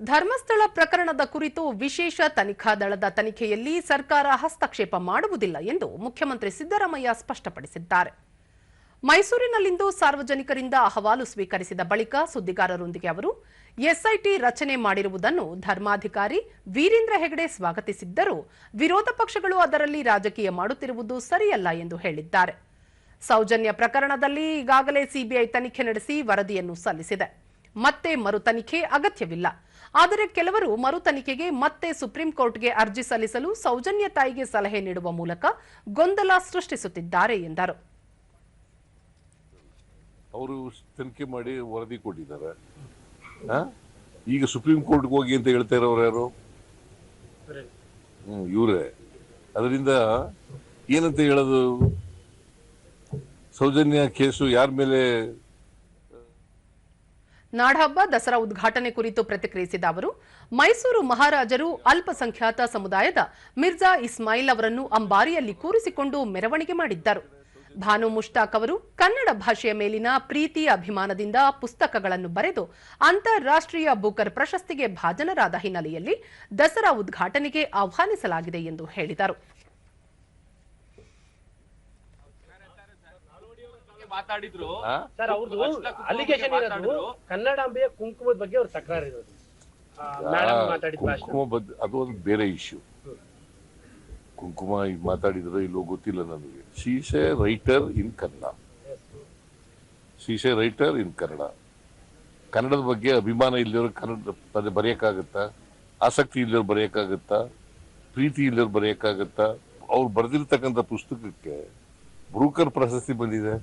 ಧರ್ಮಸ್ಥಳ ಪ್ರಕರಣದ ಕುರಿತು ವಿಶೇಷ ತನಿಖಾ ದಳದ ತನಿಖೆಯಲ್ಲಿ ಸರ್ಕಾರ ಹಸ್ತಕ್ಷೇಪ ಮಾಡುವುದಿಲ್ಲ ಎಂದು ಮುಖ್ಯಮಂತ್ರಿ ಸಿದ್ದರಾಮಯ್ಯ ಸ್ಪಷ್ಟಪಡಿಸಿದ್ದಾರೆ. ಮೈಸೂರಿನಲ್ಲಿಂದು ಸಾರ್ವಜನಿಕರಿಂದ ಅಹವಾಲು ಸ್ವೀಕರಿಸಿದ ಬಳಿಕ ಸುದ್ದಿಗಾರರೊಂದಿಗೆ ಅವರು, ಎಸ್ಐಟಿ ರಚನೆ ಮಾಡಿರುವುದನ್ನು ಧರ್ಮಾಧಿಕಾರಿ ವೀರೇಂದ್ರ ಹೆಗಡೆ ಸ್ವಾಗತಿಸಿದ್ದರೂ. ವಿರೋಧ ಪಕ್ಷಗಳು ಅದರಲ್ಲಿ ರಾಜಕೀಯ ಮಾಡುತ್ತಿರುವುದು ಸರಿಯಲ್ಲ ಎಂದು ಹೇಳಿದ್ದಾರೆ. ಸೌಜನ್ಯ ಪ್ರಕರಣದಲ್ಲಿ ಈಗಾಗಲೇ ಸಿಬಿಐ ತನಿಖೆ ನಡೆಸಿ ವರದಿಯನ್ನು ಸಲ್ಲಿಸಿದೆ. ಮತ್ತೆ ಮರು ತನಿಖೆ ಅಗತ್ಯವಿಲ್ಲ. ಆದರೆ ಕೆಲವರು ಮರು ತನಿಖೆಗೆ ಮತ್ತೆ ಸುಪ್ರೀಂ ಕೋರ್ಟ್ಗೆ ಅರ್ಜಿ ಸಲ್ಲಿಸಲು ಸೌಜನ್ಯ ತಾಯಿಗೆ ಸಲಹೆ ನೀಡುವ ಮೂಲಕ ಗೊಂದಲ ಸೃಷ್ಟಿಸುತ್ತಿದ್ದಾರೆ ಎಂದರು. ಅವರು ತನಿಖೆ ಮಾಡಿ ವರದಿ ಕೊಟ್ಟಿದ್ದಾರೆ? ಈಗ ಸುಪ್ರೀಂ ಕೋರ್ಟ್ಗೆ ಹೋಗಿ ಅಂತ ಹೇಳ್ತಾ ಇರೋರು ಯಾರು? ಹ್ಮ್ ಇವರೇ. ಅದರಿಂದ ಏನಂತ ಹೇಳೋದು? ಸೌಜನ್ಯ ಕೇಸು ಯಾರ ಮೇಲೆ ನಾಡಹಬ್ಬ ದಸರಾ ಉದ್ಘಾಟನೆ ಕುರಿತು ಪ್ರತಿಕ್ರಿಯಿಸಿದ ಅವರು, ಮೈಸೂರು ಮಹಾರಾಜರು ಅಲ್ಪಸಂಖ್ಯಾತ ಸಮುದಾಯದ ಮಿರ್ಜಾ ಇಸ್ಮಾಯಿಲ್ ಅವರನ್ನು ಅಂಬಾರಿಯಲ್ಲಿ ಕೂರಿಸಿಕೊಂಡು ಮೆರವಣಿಗೆ ಮಾಡಿದ್ದರು. ಭಾನು ಮುಷ್ತಾಕ್ ಅವರು ಕನ್ನಡ ಭಾಷೆಯ ಮೇಲಿನ ಪ್ರೀತಿ ಅಭಿಮಾನದಿಂದ ಪುಸ್ತಕಗಳನ್ನು ಬರೆದು ಅಂತಾರಾಷ್ಟ್ರೀಯ ಬುಕರ್ ಪ್ರಶಸ್ತಿಗೆ ಭಾಜನರಾದ ಹಿನ್ನೆಲೆಯಲ್ಲಿ ದಸರಾ ಉದ್ಘಾಟನೆಗೆ ಆಹ್ವಾನಿಸಲಾಗಿದೆ ಎಂದು ಹೇಳಿದರು. ಮಾತಾಡಿದ್ರು? ಸರ್ ಅವ್ರದ್ದು ಅಲಿಗೇಷನ್ ಇರೋದು ಕನ್ನಡಾಂಬೆಯ ಕುಂಕುಮದ ಬಗ್ಗೆ ಅವ್ರ ತಕರಾರು ಇರೋದು. ಕುಂಕುಮ ಅದು ಒಂದು ಬೇರೆ ಇಶ್ಯೂ ಕುಂಕುಮ ಈಗ ಮಾತಾಡಿದ್ರೆ ಇಲ್ಲೋ ಗೊತ್ತಿಲ್ಲ ನನಗೆ she's a writer in Kannada she's a writer in Kannada ಕನ್ನಡದ ಬಗ್ಗೆ ಅಭಿಮಾನ ಇಲ್ಲದವ್ರು ಕನ್ನಡ ಬರೆಯಕ್ಕಾಗತ್ತ ಬರೆಯಕ್ಕಾಗತ್ತಾ? ಆಸಕ್ತಿ ಇಲ್ಲದವ್ರು ಬರೆಯಕ್ಕಾಗತ್ತಾ? ಪ್ರೀತಿ ಇಲ್ಲದವ್ರು ಬರೆಯಕ್ಕಾಗತ್ತಾ? ಅವ್ರು ಬರೆದಿರ್ತಕ್ಕಂಥ ಪುಸ್ತಕಕ್ಕೆ ಬ್ರೂಕರ್ ಪ್ರಶಸ್ತಿ ಬಂದಿದೆ.